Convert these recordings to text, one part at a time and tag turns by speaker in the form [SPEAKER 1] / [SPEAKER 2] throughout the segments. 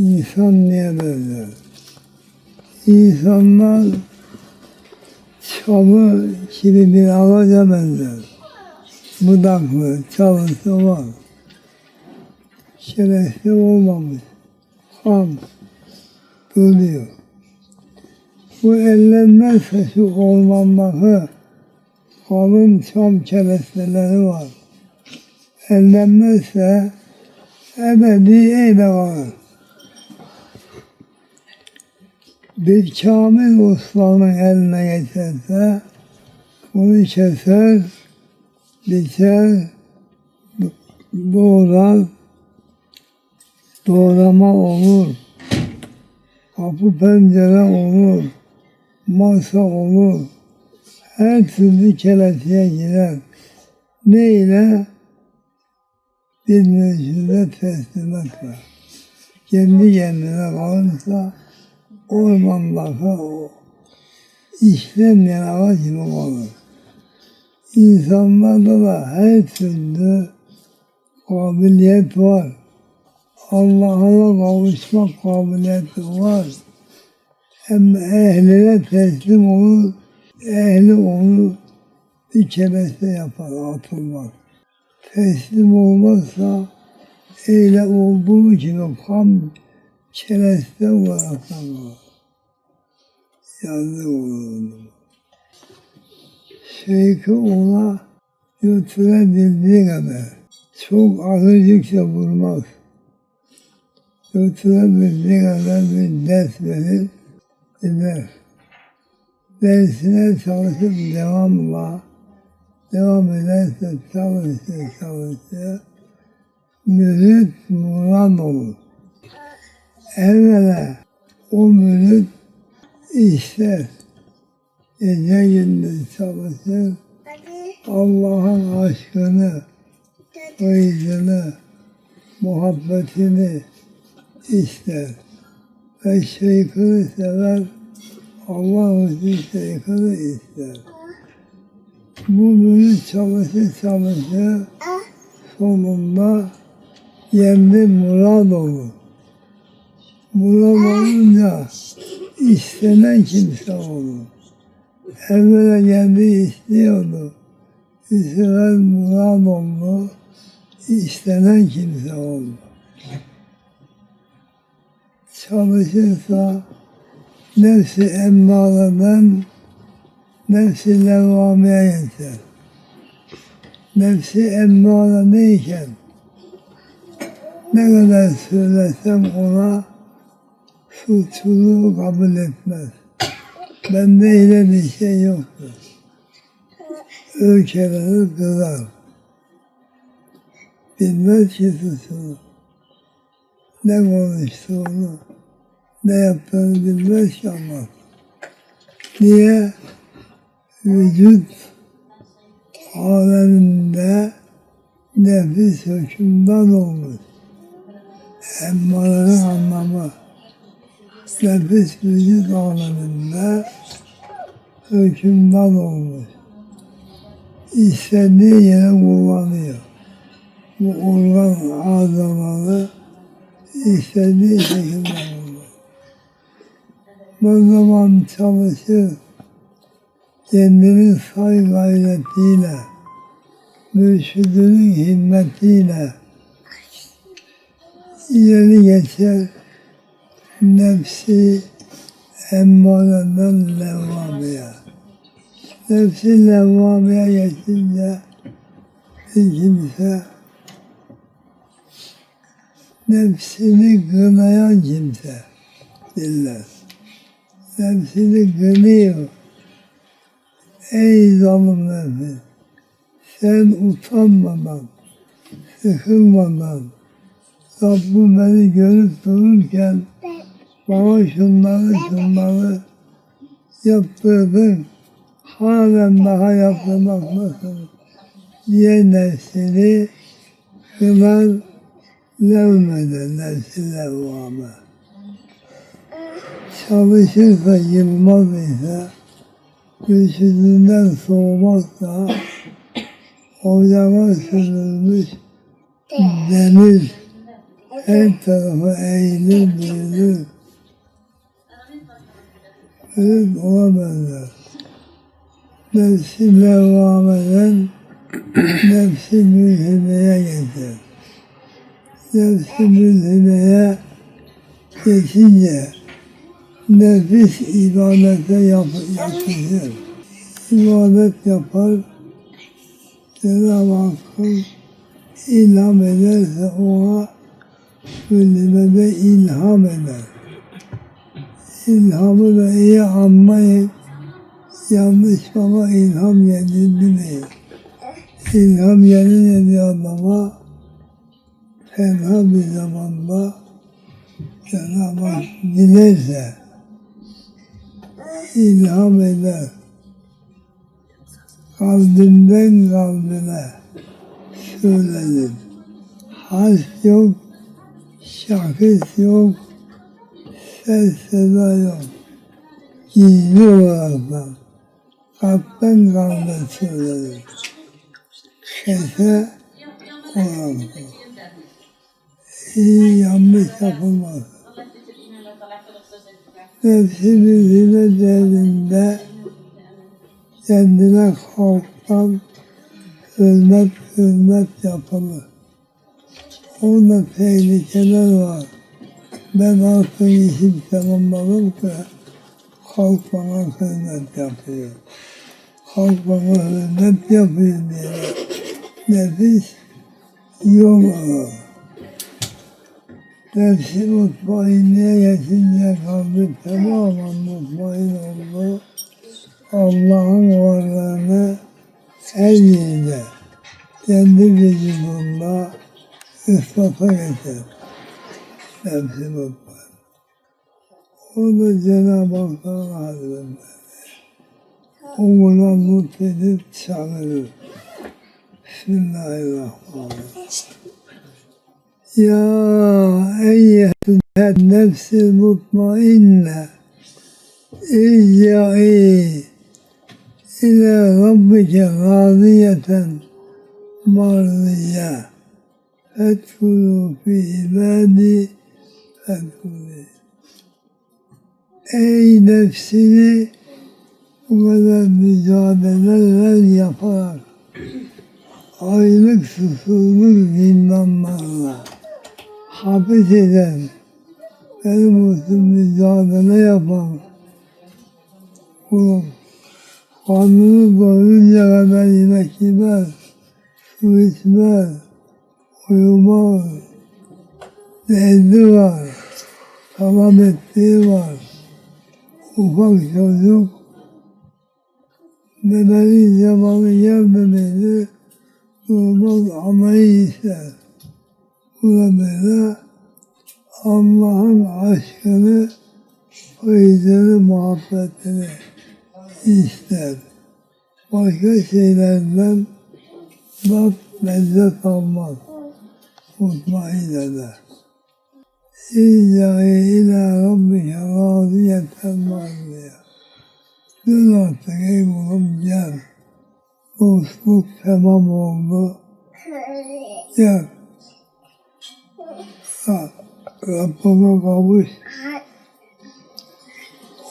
[SPEAKER 1] İnsan niye böyle? İnsanlar çamı kilidi ağaca benzer. Budaklı, çalısı var. Şerefli olmamış. Ham. Duruyor. Bu ellenmezse şu ormandaki kalın çam keresteleri var. Ellenmezse ebedi eyle kalır. Bir kamil ustanın eline geçerse bunu keser, biçer, doğrar, doğrama olur, kapı pencere olur, masa olur, her türlü keletiye girer. Ne ile? Teslimet var. Kendi kendine kalırsa ormandaki o işlenmeyen ağaç gibi olur. İnsanlarda da her türlü kabiliyet var. Allah'a kavuşmak kabiliyeti var. Hem ehline teslim olur, ehli onu bir kereste yapar, atılmaz. Teslim olmazsa eyle olduğu gibi kam kereste olarak kalır. Yazık olur ona. Şeyh'i ona götürebildiği kadar çok ağırlıkça vurmaz. Götürebildiği kadar bir ders verir, gider. Dersine çalışıp devamla devam ederse çalışır çalışır mürit muran olur. Evvela o mürit ister. Gece gündüz çalışır. Allah'ın aşkını, feyzini, muhabbetini ister. Ve şeyhini sever. Allah için şeyhini ister. Bu mürit çalışır çalışır sonunda kendi murad olur. Olunca istenen kimse olur. Evvela kendi istiyordu. Sefer murad oldu. istenen kimse oldu. Çalışırsa nefsi emmareden nefsi levvameye yeter. Nefsi emmare neyken ne kadar söylesem ona suçluluğu kabul etmez. Bende öyle bir şey yoktur. Öykelerini kızar. Bilmez ki suçunu. Ne konuştuğunu, ne yaptığını bilmez ki ama. Niye? Vücut aleminde nefis hükümdan olmuş. Emmaların anlamı nefis vücut aleminde hükümdan olmuş. İstediği yere kullanıyor. Bu organ azaları istediği şekilde kullanıyor. Bu zaman çalışır, kendini say gayretiyle, mürşidinin himmetiyle ileri geçer, nefsi emmareden levvameye. Nefsi levvameye geçince bir kimse nefsini kınayan kimse diller. Nefsini kınıyor. Ey zalim nefis! Sen utanmadan, sıkılmadan, Rabbim beni görüp dururken bana şunları şunları yaptırdın. Halen daha yaptırmaktasın diye nefsini kınar levmede nefsi levvame. Çalışırsa yılmaz ise Gülsüzünden soğumazsa ocağa sürülmüş demir. Her tarafa eğilir büyülür. Ölüm ona benzer. Nefsi levvameden nefsi mülhimeye geçer. Nefsi mülhimeye geçince nefis ibadete yap yapışır. İbadet yapar, Cenab-ı Hakk'ın ilham ederse ona küllimede ilham eder. İlhamı da iyi anlayın. Yanlış bana ilham geldi demeyin. İlham gelince bir adama fena bir zamanda Cenab-ı Hak dilerse ilham eder. Kalbimden kalbime söylenir. Has yok, şahıs yok, seda yok. Gizli olaraktan kalpten kalbe söylenir. Sese olarak. İyi yanlış yapılmaz. Nefsimizin derdinde kendine korktan hürmet hürmet yapılır. Orada tehlikeler var. Ben artık işim tamamladım ki halk bana hürmet yapıyor. Halk bana hürmet yapıyor diye nefis yol alır. Nefsi mutmainliğe geçince kalbi tamamen mutmain oldu. Allah'ın varlığını her yerde, kendi vücudunda ispata geçer. Nefsi mutmain. O da Cenab-ı Hakk'ın hazretleri. O buna mutlu edip çağırır. Bismillahirrahmanirrahim. Ya eyyetühen nefsil mutmainne İrca'i ila rabbike radiyeten marziye fedkulu fi ibadi Ey nefsini bu kadar mücadeleler yaparak aylık susuzluk zindanlarla hapis eden, benim için mücadele yapan, kulum, karnını doyunca kadar yemek yemez, su içmez, uyumaz, derdi var, talep ettiği var, ufak çocuk, memeli zamanı gelmemeli, durmaz amayı ister. Bu da böyle Allah'ın aşkını, feyzini, muhabbetini ister. Başka şeylerden bak lezzet almaz. Mutmain eder. İzzâi ilâ rabbike râziyeten mâziyye. Dön artık ey kulum gel. Dostluk tamam oldu. Gel. Rabbime kavuş.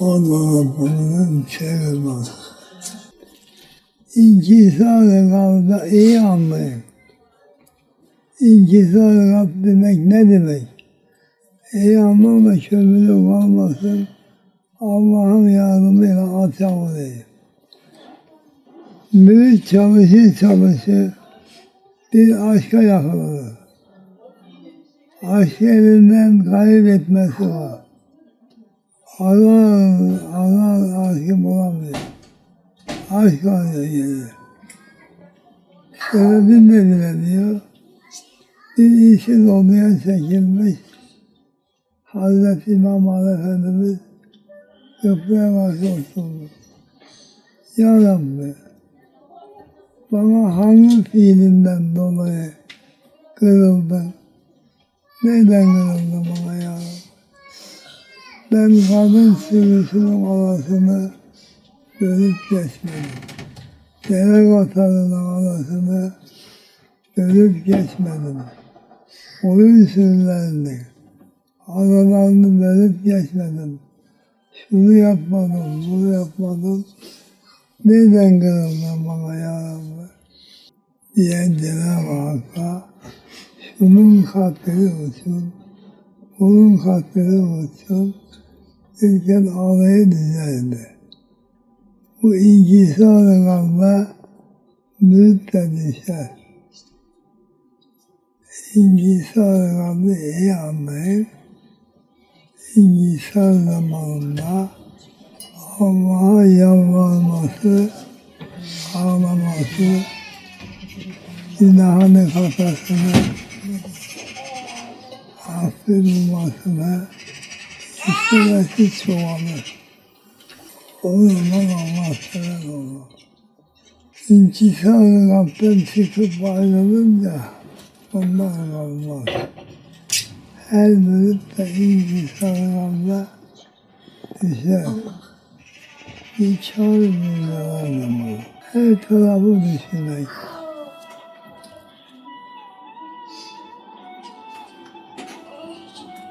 [SPEAKER 1] Allah Rabbimden çevirmez. İnkisar-ı kalbe iyi anlayın. İnkisar-ı demek ne demek? İyi anlama kömürlük olmasın. Allah'ın yardımıyla ata olayım. Bir çalışır çalışır bir aşka yakalanır. Aşk elinden kaybetmesi var. Allah, Allah aşkı bulamıyor. Aşk arıyor yine. Sebebini de bilemiyor. Bir işi olmayan çekilmiş. Hazreti İmam Ali Efendimiz köprüye karşı oturdu. Ya Rabbi, bana hangi fiilinden dolayı kırıldın? Neden kırıldın bana ya Rabbi? Ben kadın sürüsünün arasını görüp geçmedim. Dere vatanının arasını görüp geçmedim. oyun sürülerini aralarını verip geçmedim. Şunu yapmadım, bunu yapmadım. Neden kırıldın bana ya Rabbi? diye Cenab-ı Hakk'a şunun hatırı olsun, bunun hatırı olsun derken ağlayı düzeldi. Bu incisi kalma müddet düşer. İncisi kalma iyi anlayın. İncisi zamanında Allah'a yalvarması, ağlaması, günahını hatasını affedilmesine istemesi çoğalır. O zaman Allah sever olur. İnkisar-ı Rab'den çıkıp ayrılınca onlar kalmaz. Her mürit de inkisar-ı Rab'da düşer. Çare bir yalanlamalı. Her tarafı düşünmek.